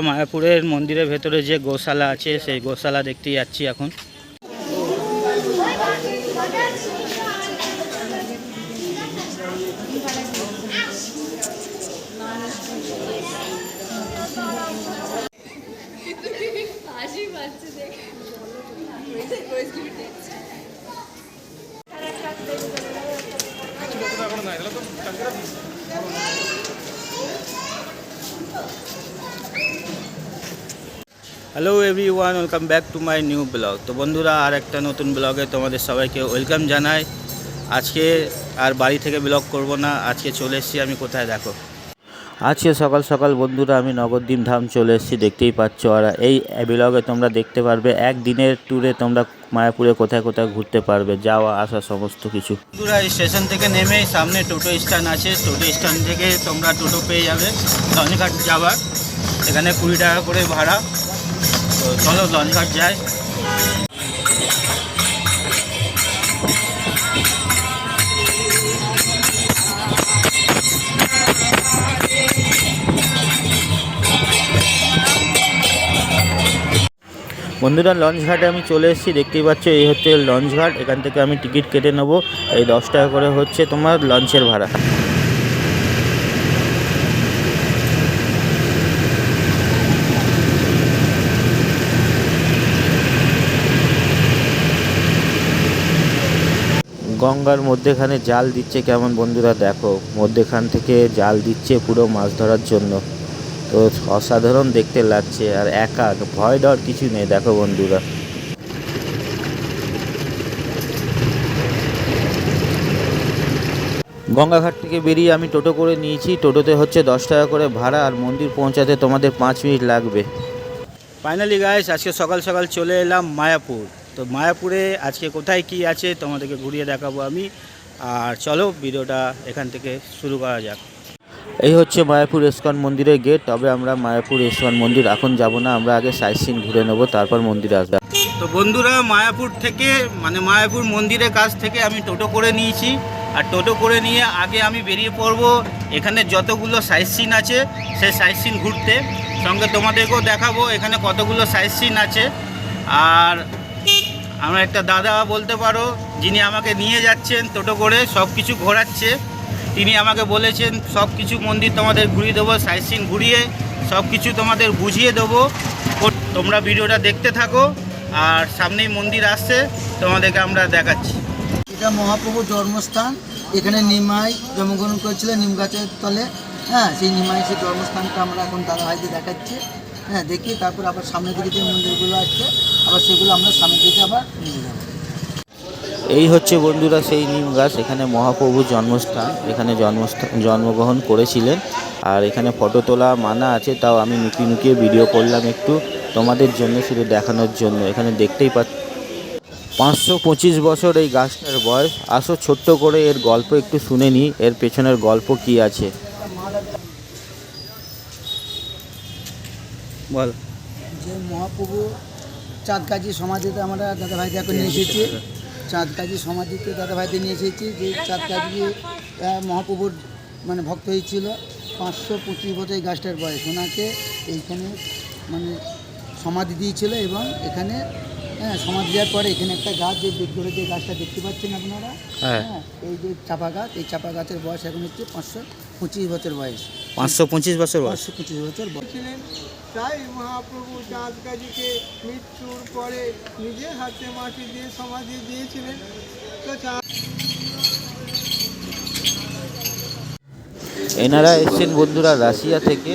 মায়াপুরের মন্দিরের ভেতরে যে গোশালা আছে সেই গোশালা দেখতে যাচ্ছি এখন। Hello everyone welcome back to my new blog তো বন্ধুরা, আর একটা নতুন ব্লগে তোমাদের সবাইকে ওয়েলকাম জানাই। আজকে আর বাড়ি থেকে ব্লগ করব না, আজকে চলে এসেছি আমি কোথায়, দেখো। আজকে সকাল সকাল বন্ধুরা, আমি নগরদ্বীপ ধাম চলে এসেছি, দেখতেই পাচ্ছ। আর এই ব্লগে তোমরা দেখতে পারবে একদিনের ট্যুরে তোমরা মায়াপুরে কোথায় কোথায় ঘুরতে পারবে, যাওয়া, আসা, সমস্ত কিছু। বন্ধুরা স্টেশন থেকে নেমেই সামনে টোটো স্ট্যান্ড আছে। টোটো স্ট্যান্ড থেকে তোমরা টোটো পেয়ে যাবে লঞ্চঘাট যাওয়ার। এখানে কুড়ি টাকা করে ভাড়া। তো চলো লঞ্চঘাট যাই। বন্ধুরা লঞ্চ ঘাটে আমি চলে এসেছি, দেখতেই পাচ্ছ, এই হচ্ছে লঞ্চ ঘাট এখান থেকে আমি টিকিট কেটে নেব, এই দশ টাকা করে হচ্ছে তোমার লঞ্চের ভাড়া। গঙ্গার মধ্যেখানে জাল দিচ্ছে কেমন বন্ধুরা দেখো। মধ্যেখান থেকে জাল দিচ্ছে পুরো মাছ ধরার জন্য। তো অসাধারণ দেখতে লাগছে আর একা, ভয় ডর কিছু নেই, দেখো বন্ধুরা। গঙ্গাঘাট থেকে বেরিয়ে আমি টোটো করে নিয়েছি। টোটোতে হচ্ছে দশ টাকা করে ভাড়া আর মন্দির পৌঁছাতে তোমাদের পাঁচ মিনিট লাগবে। ফাইনালি গাইস আজকে সকাল সকাল চলে এলাম মায়াপুর। তো মায়াপুরে আজকে কোথায় কি আছে তোমাদেরকে ঘুরিয়ে দেখাবো আমি। আর চলো ভিডিওটা এখান থেকে শুরু করা যাক। এই হচ্ছে মায়াপুর ইস্কন মন্দিরের গেট তবে আমরা মায়াপুর ইস্কন মন্দির এখন যাব না আমরা আগে সাইট সিন ঘুরে নেব তারপর মন্দিরে আসব। তো বন্ধুরা মায়াপুর থেকে মানে মায়াপুর মন্দিরের কাছ থেকে আমি টোটো করে নিয়েছি। আর টোটো করে নিয়ে আগে আমি বেরিয়ে পড়ব। এখানে যতগুলো সাইট সিন আছে সেই সাইট সিন ঘুরতে। সঙ্গে তোমাদেরকেও দেখাবো এখানে কতগুলো সাইট সিন আছে। আর আমার একটা দাদা বলতে পারো, যিনি আমাকে নিয়ে যাচ্ছেন টোটো করে, সব কিছু ঘোরাচ্ছে। তিনি আমাকে বলেছেন, সব কিছু মন্দির তোমাদের ঘুরিয়ে দেবো, সাইট সিন ঘুরিয়ে সব কিছু তোমাদের বুঝিয়ে দেবো। তোমরা ভিডিওটা দেখতে থাকো, আর সামনেই মন্দির আসছে, তোমাদেরকে আমরা দেখাচ্ছি। এটা মহাপ্রভুর জন্মস্থান, এখানে নিমাই জন্মগ্রহণ করেছিলেন নিম গাছের তলে। হ্যাঁ সেই নিমাই সেই জন্মস্থানটা আমরা এখন দাদা ভাইকে দেখাচ্ছি। হ্যাঁ দেখি, তারপর আবার সামনের দিকে যে মন্দিরগুলো আছে, আবার সেগুলো আমরা সামনের দিকে আবার নিয়ে যাব। এই হচ্ছে বন্ধুরা সেই নিম গাছ, এখানে মহাপ্রভুর জন্মস্থান, এখানে জন্মস্থান জন্মগ্রহণ করেছিলেন। আর এখানে ফটো তোলা মানা আছে, তাও আমি নুকিয়ে নুকিয়ে ভিডিও করলাম একটু তোমাদের জন্য, শুধু দেখানোর জন্য। এখানে দেখতেই পাচ্ছ পাঁচশো পঁচিশ বছর এই গাছটার বয়স। আসো ছোট্ট করে এর গল্প একটু শুনে নিই, এর পেছনের গল্প কি আছে? বল। যে মহাপ্রভু চাঁদ কাজী সমাধিতে আমরা দাদা ভাইকে এখন নিয়ে এসেছি। চাঁদ কাজী সমাধিতে দাদা ভাইকে নিয়ে এসেছি যে চাঁদ কাজী মহাপ্রভুর মানে ভক্ত হয়েছিল। পাঁচশো পঁচিশ বছর এই গাছটার বয়স। ওনাকে এইখানে মানে সমাধি দিয়েছিল এবং এখানে হ্যাঁ সমাধি দেওয়ার পরে এখানে একটা গাছ যে বেগরে যে গাছটা দেখতে পাচ্ছেন আপনারা? হ্যাঁ। হ্যাঁ এই যে চাপা গাছ এই চাপা গাছের বয়স এখন হচ্ছে পাঁচশো পঁচিশ বছর বয়স। পাঁচশো পঁচিশ বছর বয়স। পাঁচশো পঁচিশ বছর বয়স। তাই মহাপ্রভু চাঁদ মৃত্যুর পরে নিজের হাতে মাটি দিয়ে সমাধি দিয়েছিলেন। তো এনারা এসছেন বন্ধুরা রাশিয়া থেকে।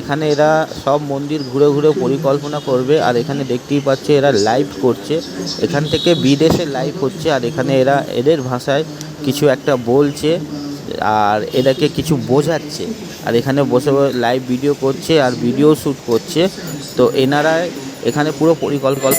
এখানে এরা সব মন্দির ঘুরে ঘুরে পরিকল্পনা করবে আর এখানে দেখতেই পাচ্ছে এরা লাইভ করছে। এখান থেকে বিদেশে লাইভ হচ্ছে আর এখানে এরা এদের ভাষায় কিছু একটা বলছে। আর এদেরকে কিছু বোঝাচ্ছে। আর এখানে বসে লাইভ ভিডিও করছে আর ভিডিও শ্যুট করছে। তো এনারা এখানে পুরো পরিকল্পনা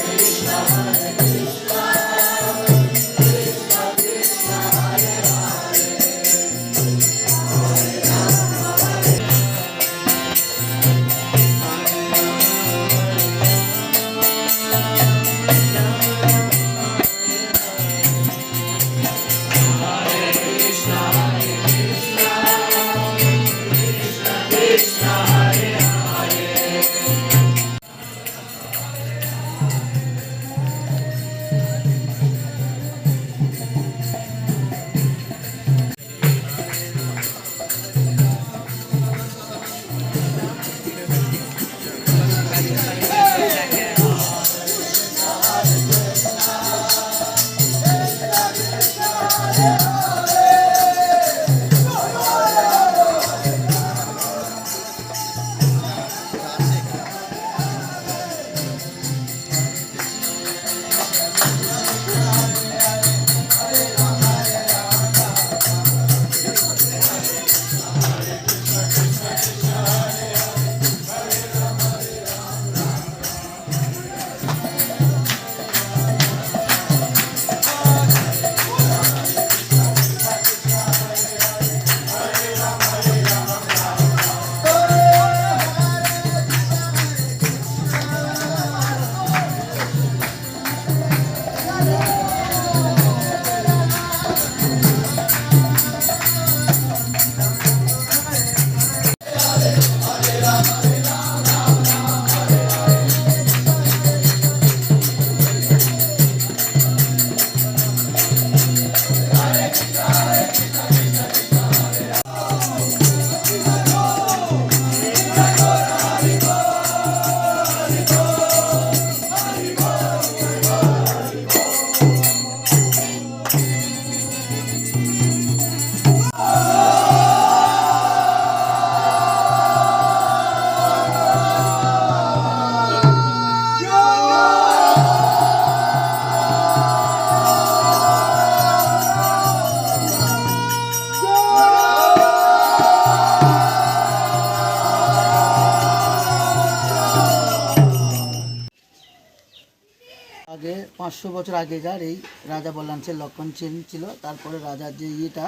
বছর আগেকার এই রাজা বললাম সে লক্ষণ সেন ছিল, তারপরে রাজার যে ইয়েটা,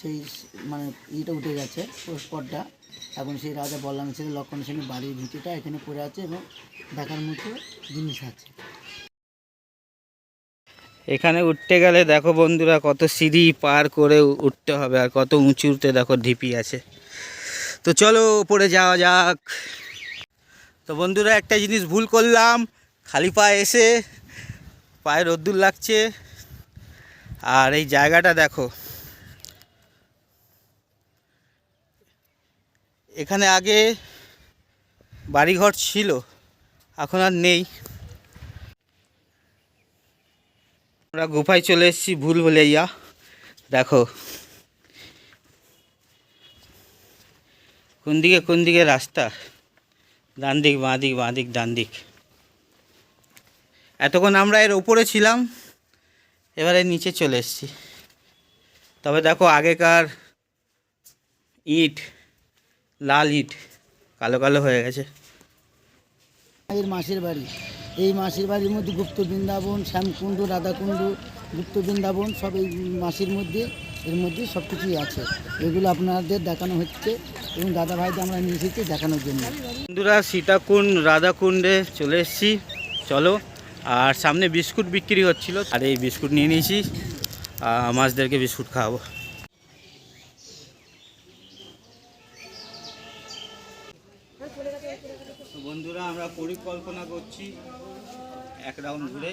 সেই মানে ইয়েটা উঠে গেছে স্পটটা। এখন সেই রাজা বললাম সেন লক্ষণ সেনের বাড়ির ভিটিটা এখানে পড়ে আছে এবং দেখার মতো জিনিস আছে। এখানে উঠতে গেলে দেখো বন্ধুরা, কত সিঁড়ি পার করে উঠতে হবে আর কত উঁচু উঁচুতে দেখো ঢিপি আছে। তো চলো উপরে যাওয়া যাক। তো বন্ধুরা, একটা জিনিস ভুল করলাম, খালি পায়ে এসে পায়ে রোদ্দুর লাগছে। আর এই জায়গাটা দেখো। এখানে আগে বাড়িঘর ছিল, এখন আর নেই। আমরা গুফায় চলে এসেছি ভুল বলে ইয়া দেখো। কোন দিকে কোন দিকে রাস্তা? ডান দিক বাঁ দিক বাঁ দিক ডান দিক এতক্ষণ আমরা এর ওপরে ছিলাম এবারে নিচে চলে এসেছি। তবে দেখো আগেকার ইট লাল ইট কালো কালো হয়ে গেছে। এর মাসির বাড়ি। এই মাসির বাড়ির মধ্যে গুপ্ত বৃন্দাবন শ্যামকুণ্ড রাধাকুণ্ড গুপ্ত বৃন্দাবন সব এই মাসির মধ্যে এর মধ্যে সব কিছুই আছে। এগুলো আপনাদের দেখানো হচ্ছে এবং দাদা ভাইকে আমরা নিয়ে এসেছি দেখানোর জন্য। বন্ধুরা সীতাকুণ্ড রাধাকুণ্ডে চলে এসেছি। চলো আর সামনে বিস্কুট বিক্রি হচ্ছিল। আর এই বিস্কুট নিয়ে নিয়েছি। মাছদেরকে বিস্কুট খাওয়াবো। বন্ধুরা, আমরা পরিকল্পনা করছি এক রাউন্ড ঘুরে।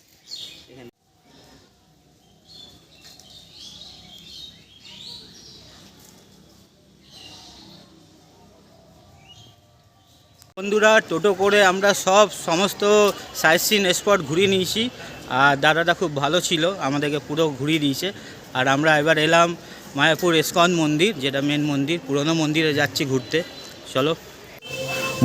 বন্ধুরা, টোটো করে আমরা সব সমস্ত সাইট সিন স্পট ঘুরিয়ে নিয়েছি। আর দাদাটা খুব ভালো ছিল, আমাদেরকে পুরো ঘুরিয়ে দিয়েছে। আর আমরা এবার এলাম মায়াপুর ইস্কন মন্দির, যেটা মেন মন্দির, পুরনো মন্দিরে যাচ্ছি ঘুরতে। চলো।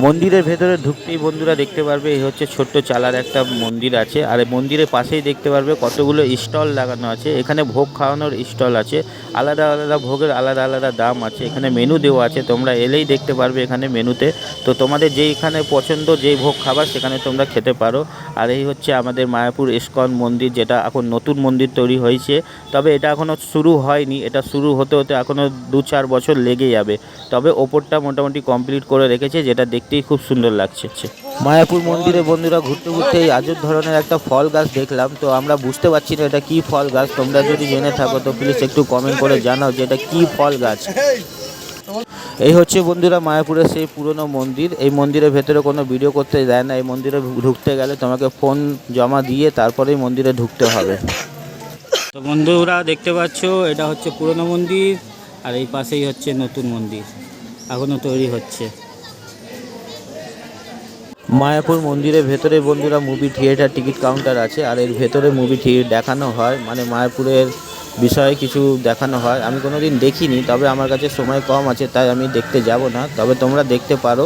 মন্দিরের ভেতরে ঢুকতেই বন্ধুরা দেখতে পারবে, এই হচ্ছে ছোট্ট চালার একটা মন্দির আছে। আর এই মন্দিরের পাশেই দেখতে পারবে কতগুলো স্টল লাগানো আছে। এখানে ভোগ খাওয়ানোর স্টল আছে। আলাদা আলাদা ভোগের আলাদা আলাদা দাম আছে। এখানে মেনু দেওয়া আছে। তোমরা এলেই দেখতে পারবে এখানে মেনুতে। তো তোমাদের যেইখানে পছন্দ যেই ভোগ খাবার সেখানে তোমরা খেতে পারো। আর এই হচ্ছে আমাদের মায়াপুর ইস্কন মন্দির, যেটা এখন নতুন মন্দির তৈরি হয়েছে। তবে এটা এখনও শুরু হয়নি। এটা শুরু হতে হতে এখনও দু চার বছর লেগে যাবে। তবে ওপরটা মোটামুটি কমপ্লিট করে রেখেছে, যেটা দেখতেই খুব সুন্দর লাগছে মায়াপুর মন্দিরে বন্ধুরা ঘুরতে ঘুরতে এই আজব ধরনের একটা ফল গাছ দেখলাম তো আমরা বুঝতে পারছি না এটা কি ফল গাছ। তোমরা যদি জেনে থাকো তো প্লিজ একটু কমেন্ট করে জানাও যে এটা কি ফল গাছ। এই হচ্ছে বন্ধুরা মায়াপুরের সেই পুরনো মন্দির। এই মন্দিরের ভেতরে কোনো ভিডিও করতে দেয় না। এই মন্দিরে ঢুকতে গেলে তোমাকে ফোন জমা দিয়ে তারপরেই মন্দিরে ঢুকতে হবে। তো বন্ধুরা দেখতে পাচ্ছ এটা হচ্ছে পুরনো মন্দির আর এই পাশেই হচ্ছে নতুন মন্দির। এখনও তৈরি হচ্ছে। মায়াপুর মন্দিরের ভেতরে বন্ধুরা মুভি থিয়েটার টিকিট কাউন্টার আছে আর এর ভেতরে মুভি দেখানো হয় মানে মায়াপুরের বিষয়ে কিছু দেখানো হয়। আমি কোনো দিন দেখিনি তবে আমার কাছে সময় কম আছে তাই আমি দেখতে যাব না। তবে তোমরা দেখতে পারো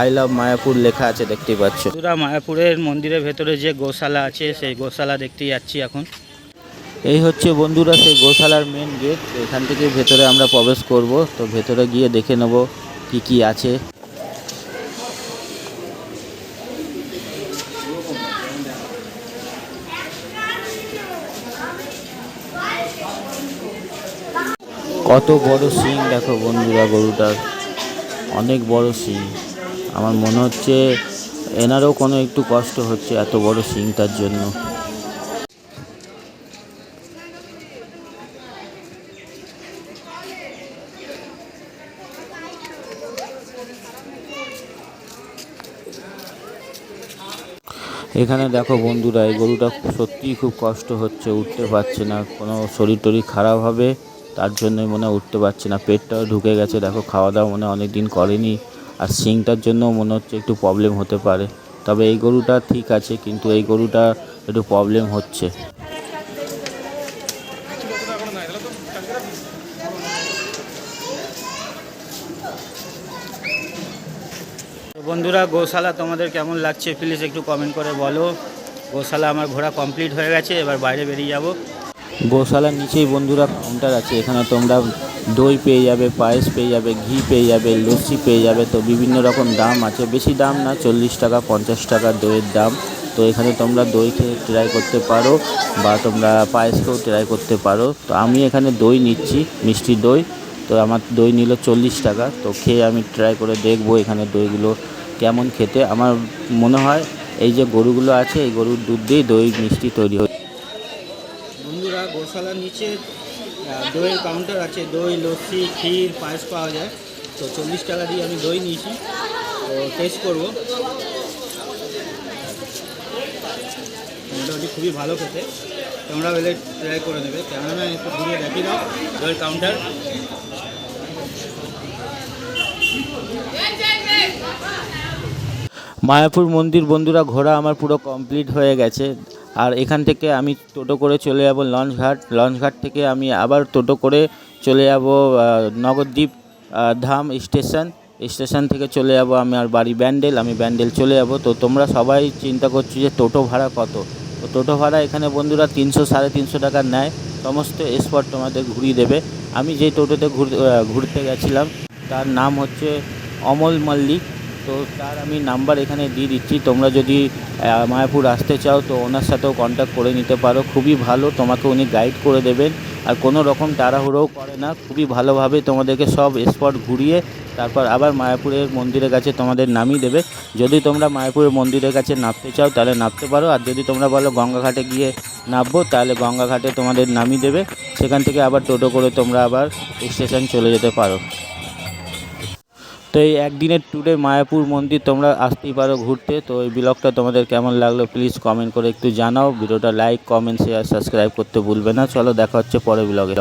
আই লাভ মায়াপুর লেখা আছে দেখতে পাচ্ছ। বন্ধুরা মায়াপুরের মন্দিরের ভেতরে যে গোশালা আছে সেই গোশালা দেখতে যাচ্ছি এখন। এই হচ্ছে বন্ধুরা সেই গোশালার মেন গেট এখান থেকে ভেতরে আমরা প্রবেশ করব তো ভেতরে গিয়ে দেখে নেব কি কি আছে। কত বড় সিং, দেখো বন্ধুরা, গরুটার। অনেক বড় সিং। আমার মনে হচ্ছে এনারও কোনো একটু কষ্ট হচ্ছে এত বড় সিং তার জন্য। এখানে দেখো বন্ধুরা, এই গরুটা সত্যিই খুব কষ্ট হচ্ছে, উঠতে পারছে না, কোনো শরীর টরীর খারাপ হবে। তার জন্যই মনে হয় উঠতে পারছে না। পেটটাও ঢুকে গেছে, দেখো খাওয়া দাওয়া মনে অনেক দিন করেনি। আর সিংটার জন্য মনে হচ্ছে একটু প্রবলেম হতে পারে। তবে এই গরুটা ঠিক আছে, কিন্তু এই গরুটা একটু প্রবলেম হচ্ছে। বন্ধুরা, গোশালা তোমাদের কেমন লাগছে? প্লিজ একটু কমেন্ট করে বলো। গোশালা আমার ঘোরা কমপ্লিট হয়ে গেছে, এবার বাইরে বেরিয়ে যাব। গোশালার নিচেই বন্ধুরা কাউন্টার আছে। এখানে তোমরা দই পেয়ে যাবে, পায়েস পেয়ে যাবে, ঘি পেয়ে যাবে, লস্যি পেয়ে যাবে। তো বিভিন্ন রকম দাম আছে। বেশি দাম না, চল্লিশ টাকা, পঞ্চাশ টাকা দইয়ের দাম। তো এখানে তোমরা দই খেয়ে ট্রাই করতে পারো বা তোমরা পায়েসকেও ট্রাই করতে পারো। তো আমি এখানে দই নিচ্ছি, মিষ্টি দই। তো আমার দই নিল চল্লিশ টাকা। তো খেয়ে আমি ট্রাই করে দেখব এখানে দইগুলো কেমন খেতে। আমার মনে হয় এই যে গরুগুলো আছে, এই গরুর দুধ দিয়েই দই মিষ্টি তৈরি হয় গোশালার নিচে দইয়ের কাউন্টার আছে, দই, লস্যি, ক্ষীর, পায়েস পাওয়া যায়। তো চল্লিশ টাকা দিয়ে আমি দই নিয়েছি। তো টেস্ট করব। মোটামুটি খুবই ভালো খেতে। তোমরা এলে ট্রাই করে নেবে। ক্যামেরাম্যান একটু ঘুরিয়ে দেখিয়ে দাও দইয়ের কাউন্টার মায়াপুর মন্দির বন্ধুরা, ঘোরা আমার পুরো কমপ্লিট হয়ে গেছে। আর এখান থেকে আমি টোটো করে চলে যাব লঞ্চঘাট। লঞ্চঘাট থেকে আমি আবার টোটো করে চলে যাব নগরদ্বীপ ধাম স্টেশন। স্টেশন থেকে চলে যাব আমি আর বাড়ি ব্যান্ডেল। আমি ব্যান্ডেল চলে যাব। তো তোমরা সবাই চিন্তা করছ যে টোটো ভাড়া কত? তো টোটো ভাড়া এখানে বন্ধুরা তিনশো, সাড়ে তিনশো টাকা নেয়। সমস্ত স্পট তোমাদের ঘুরিয়ে দেবে। আমি যে টোটোতে ঘুর ঘুরতে গেছিলাম, তার নাম হচ্ছে অমল মল্লিক। তো তার আমি নাম্বার এখানে দিয়ে দিচ্ছি। তোমরা যদি মায়াপুর আসতে চাও, তো ওনার সাথেও কন্ট্যাক্ট করে নিতে পারো। খুবই ভালো, তোমাকে উনি গাইড করে দেবেন। আর কোনো রকম তাড়াহুড়োও করে না। খুবই ভালোভাবে তোমাদেরকে সব স্পট ঘুরিয়ে, তারপর আবার মায়াপুরের মন্দিরের কাছে তোমাদের নামিয়ে দেবে। যদি তোমরা মায়াপুরের মন্দিরের কাছে নামতে চাও, তাহলে নামতে পারো। আর যদি তোমরা বলো গঙ্গাঘাটে গিয়ে নামবো, তাহলে গঙ্গাঘাটে তোমাদের নামিয়ে দেবে। সেখান থেকে আবার টোটো করে তোমরা আবার স্টেশন চলে যেতে পারো। তো এই একদিনের ট্যুরে মায়াপুর মন্দির তোমরা আসতেই পারো ঘুরতে। তো এই ব্লগটা তোমাদের কেমন লাগল প্লিজ কমেন্ট করে একটু জানাও। ভিডিওটা লাইক কমেন্ট শেয়ার সাবস্ক্রাইব করতে ভুলবে না। চলো দেখা হচ্ছে পরে ব্লগে